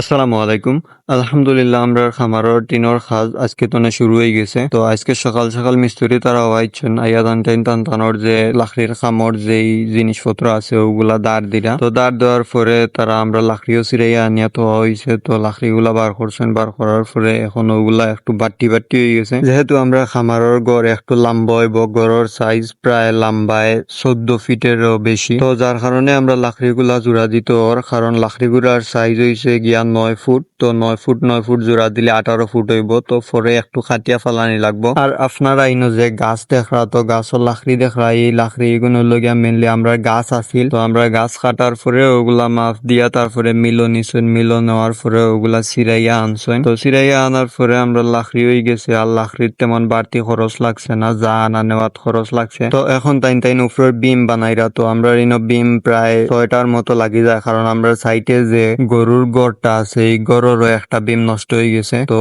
আসসালামু আলাইকুম। আলহামদুলিল্লাহ, আমরা খামারর টিনর খাজ আজকে তো না শুরু হয়ে গেছে। তো আজকে সকাল সকাল মিস্ত্রি তারা হওয়াইছেন আইয়া টান টান টান টানোর যে লাকড়ির খামর, যেই জিনিসপত্র আছে ওগুলা দাঁড় দিলা। তো দাঁড় দেওয়ার পরে তারা আমরা লাকড়িও সিরাইয়া আনিয়া তো হয়েছে তো লাকড়িগুলা বার করছেন, বার করার পরে এখন ওগুলা একটু বাট্টি বাট্টি হয়ে গেছে। যেহেতু আমরা খামারর গড় একটু লম্বা হইব, গড়ের সাইজ প্রায় লম্বায় চোদ্দ ফিটেরও বেশি। তো যার কারণে আমরা লাকড়িগুলা জোড়া দিতে কারণ, লাকড়িগুলার সাইজ হইছে গিয়া নয় ফুট, তো নয় ফুট নয় ফুট জোড়া দিলে আঠারো ফুট হইব, তো পরে একটু খাটিয়া ফালানি লাগবো। আর আপনারা ইনো যে গাছ দেখরা, তো গাছের লাকড়ি দেখরা, এই লাকড়ি এগুলো লগিয়া মেনলি আমরা গাছ আছিল, তো আমরা গাছ কাটার পরে ওগুলা মাপ দিয়া তারপরে মিলো নিছেন মিলো নেওয়ার পরে ওগুলা সিরাইয়া আনছেন তো সিরাইয়া আনার পরে আমরা লাকড়ি হয়ে গেছে, আর লাকড়ির তেমন বাড়তি খরচ লাগছে না, যা আনা নেওয়াত খরচ লাগছে। তো এখন তাইন তাইন উপরের বিম বানাইরা, তো আমরা ইনো বিম প্রায় ছয়টার মতো লাগি যায়, কারণ আমরা সাইটে যে গরুর গড়টা আছে এই গড়েরও একটা বিম নষ্ট হয়ে গেছে। তো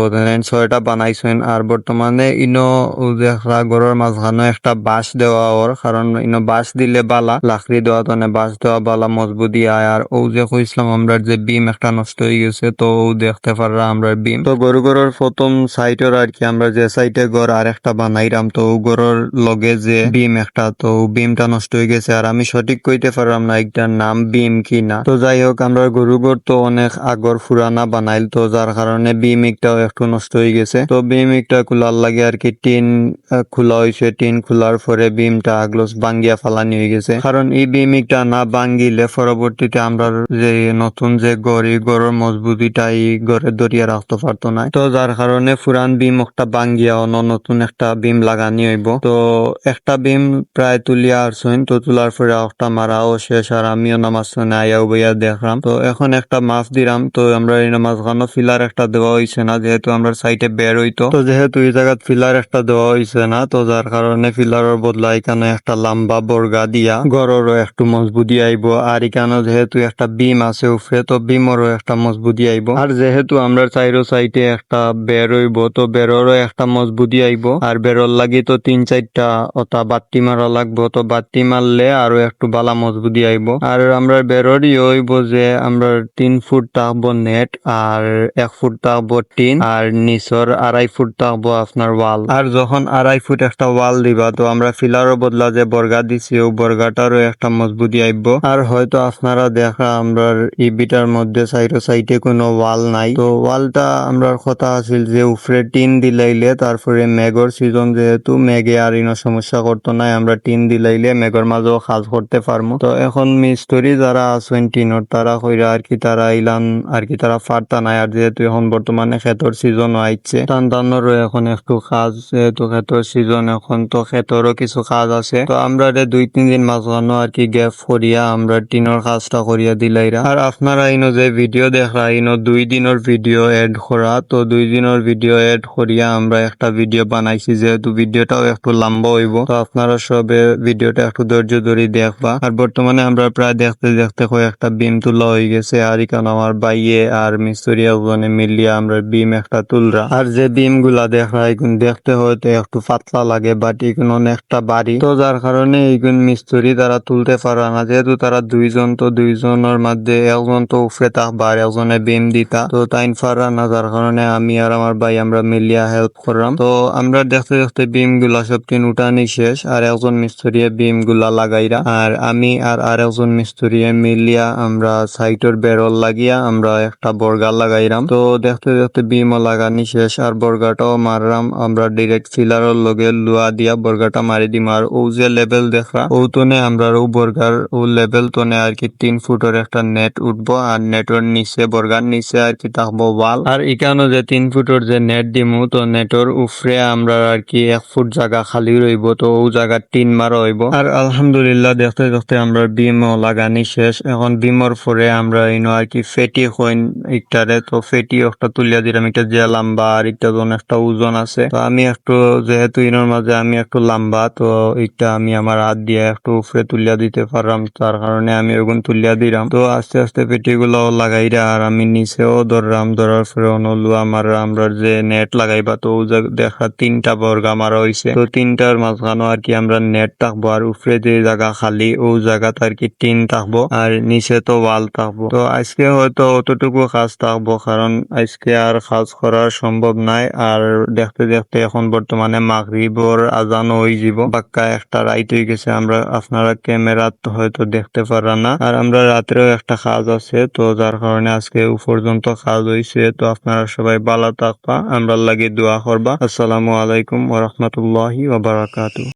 ছয়টা বানাইছেন আর বর্তমানে ইনো দেখা গড়ের মাঝখানে একটা বাঁশ দেওয়া ওর, কারণ ইনো বাঁশ দিলে বালা, লাকড়ি দেওয়া তো বাঁশ দেওয়া বালা মজবুতি আয়। আর ও যে কইছিলাম আমরা যে বিম একটা নষ্ট হয়ে গেছে, তো ও দেখতে পাররা আমরা বিম। তো গরু গরুর প্রথম সাইটের আর কি, আমরা যে সাইটে গড় আর একটা বানাইরাম, তো ও গরুর লগে যে বিম একটা, তো বিমটা নষ্ট হয়ে গেছে। আর আমি সঠিক কইতে পারলাম না একটার নাম বিম কি না। তো যাই হোক, আমরা গরু গড় তো অনেক আগর ফুরানা বানাইল তো যার কারণে বিম একটাও একটু নষ্ট হয়ে গেছে। তো বিম একটা খোলার লাগে আর কি, টিন খোলা হয়েছে। টিন খোলার পরে বিমটা আগলস বাঙ্গিয়া ফালানি হয়ে গেছে। কারণ এই বিম একটা না বাঙ্গিলে পরবর্তীতে আমরা যে নতুন যে গড় গড়ের মজবুতিটা এই গড়ে দরিয়া রাখতে পারতো না। তো যার কারণে পুরান বিম একটা বাঙ্গিয়া অন্য নতুন একটা বিম লাগানি হইব। তো একটা বিম প্রায় তুলিয়া আসছেন তো তোলার পরে একটা মারাও শেষ আর আমিও নামাজ শুনে আইয়াও বইয়া দেখলাম। তো এখন একটা মাছ দিলাম, তো আমরা এই মাঝখানো ফিলার একটা দেওয়া হয়েছে না? যেহেতু আমরা সাইটে বের হইতো তো। যেহেতু এই জায়গাত ফিলার একটা দেওয়া হয়েছে না, তো যার কারণে ফিলারের বদলা এখানে একটা লম্বা বর্গা দিয়া গড়েরও একটু মজবুতি আইব, আর এখানে যেহেতু একটা বিম আছে উপরে তো বিমরও একটা মজবুতি আইব। আর যেহেতু আমরা চাইরো সাইটে একটা বের হইব, তো বেরোরও একটা মজবুতি আইব। আর বেরোর লাগি তো তিন চারটা অতা বাত্তি মারা লাগবো, তো বাত্তি মারলে আরও একটু বালা মজবুতি আইব। আর আমরা বেরোরই হইব যে আমরা তিন ফুট থাকব নেট আর এক ফুট থাকব টিন আর নিচর আড়াই ফুট থাকব আপনার ওয়াল। আর যখন আড়াই ফুট একটা ওয়াল দিবা, তো আমরা ফিলারও বদলা যে বর্গা দিছি, ও বর্গাটারও একটা মজবুতি আইব। আর হয়তো আপনারা দেখা, আমরা ইবিটার মধ্যে সাইডে সাইডে কোনো ওয়াল নাই। তো ওয়ালটা আমরার কথা আছিল যে, উপরে টিন দিলাইলে তারপরে মেঘর সিজন যেহেতু, মেঘে আর ইনো সমস্যা করতো নাই, আমরা টিন দিলাইলে মেঘর মাঝেও কাজ করতে পারব তো এখন মিস্ত্রি যারা আছেন টিনর, তারা কইরা আর কি তারা ইলান আর কি তারা ফারতা নাই? আর যেহেতু এখন বর্তমানে ক্ষেতর সিজন আইছে টান টানেরও এখন একটু কাজ, যেহেতু ক্ষেতর সিজন এখন তো ক্ষেতরও কিছু কাজ আছে। তো আমরা দুই, তিন দিন মাঝখানো আর কি গ্যাপ করিয়া আমরা টিনের কাজটা করিয়া দিলাইরা আর আপনারা ইনো যে ভিডিও দেখা ইনো দুই দিনের ভিডিও এড করা তো দুই দিনের ভিডিও এড করিয়া আমরা একটা ভিডিও বানাইছি, যেহেতু ভিডিওটাও একটু লম্বা হইব। তো আপনারা সবে ভিডিওটা একটু ধৈর্য ধরে দেখবা। আর বর্তমানে আমরা প্রায় দেখতে দেখতে কয়েকটা বিম তুলা হয়ে গেছে। আর এখানে আমার বাইয়ে আর মিস্ত্রি ওখানে মিলিয়ে আমরা বিম একটা তুলরা। আর যে বিমগুলা দেখা এখন দেখতে হয়তো একটু পাতলা লাগে বাট এখন অনেকটা বাড়ি। তো যার কারণে এইগুন মিস্ত্রি তারা তুলতে পারে না, যেহেতু তারা দুইজন, তো দুইজনের মধ্যে একজন তো উফরে থাকবা একজনে বিম দিতা। তো তাইন পারা না, যার কারণে আমি আর আমার ভাই আমরা মিলিয়া হেল্প করলাম। তো আমরা দেখতে দেখতে বিমগুলা সব তিন উঠানি শেষ, আর একজন মিস্ত্রি বিমগুলা লাগাইরা। আর আমি আর আর একজন মিস্ত্রি মিলিয়া আমরা সাইটের বেরল লাগিয়া আমরা একটা বর্গার লাগাইরাম। তো দেখতে দেখতে বিমও লাগানি শেষ, আর বর্গাটাও মারলাম আমরা ডিরেক্ট ফিলারের লগে লুয়া দিয়া বর্গাটা মারি দিম। আর ও যে লেভেল দেখা ও তনে আমরা ও বর্গার, ও লেভেল তনে আর কি তিন ফুটের একটা নেট উঠবো। আর নেটের নিচে, বর্গার নিচে আর কি থাকব ওয়াল আর এখানে যে তিন ফুটের যে নেট দিমু, তো নেটের উফরে আমরা আর কি এক ফুট জায়গা খালি রইব। তো ও জায়গা টিন মারা হইব। আর আলহামদুলিল্লাহ দেখতে দেখতে আমরা বিমও লাগানি শেষ। এখন বিমর পরে আমরা ইনো আর কি ফেটি হইন একটারে তো ফেটি একটা তুলিয়া দিলাম। একটা যে লম্বা আর একটা জন একটা ওজন আছে। তো আমি একটু, যেহেতু ইনোর মাঝে আমি একটু লম্বা, তো এটা আমি আমার হাত দিয়ে একটু উপরে তুলিয়া দিতে পারলাম। তার কারণে আমি ওগুন তুলিয়া দিলাম। তো আস্তে আস্তে পেটি গুলো লাগাইরা আর আমি নিচেও ধরলাম। ধরার পরে অনুলু আমার, আমরা যে নেট লাগাইবা, তো দেখা তিনটা বর্গা মারা হইছে। তো তিনটার মাঝখানে আর কি আমরা নেট থাকব আর উপরে যে জায়গা খালি ও জায়গাতে আর কি টিন থাকব। আর নিচে তো ওয়াল থাকব। তো আজকে হয়তো অতটুকু যতটুকু কাজ থাকব, কারণ আজকে আর কাজ করা সম্ভব নাই। আর দেখতে দেখতে এখন বর্তমানে মাগরিবর আজান হয়ে যাব। বাক্কা একটা রাইত হয়ে গেছে, আমরা আপনারা ক্যামেরাত হয়তো দেখতে পারা না। আর আমরা রাত্রেও একটা কাজ আছে, তো যার কারণে আজকে পর্যন্ত কাজ হয়েছে তো আপনারা সবাই ভালো থাকবা আমরা লাগে দোয়া করবা। আসসালামু আলাইকুম ওয়া রাহমাতুল্লাহি ওয়া বারাকাতুহু।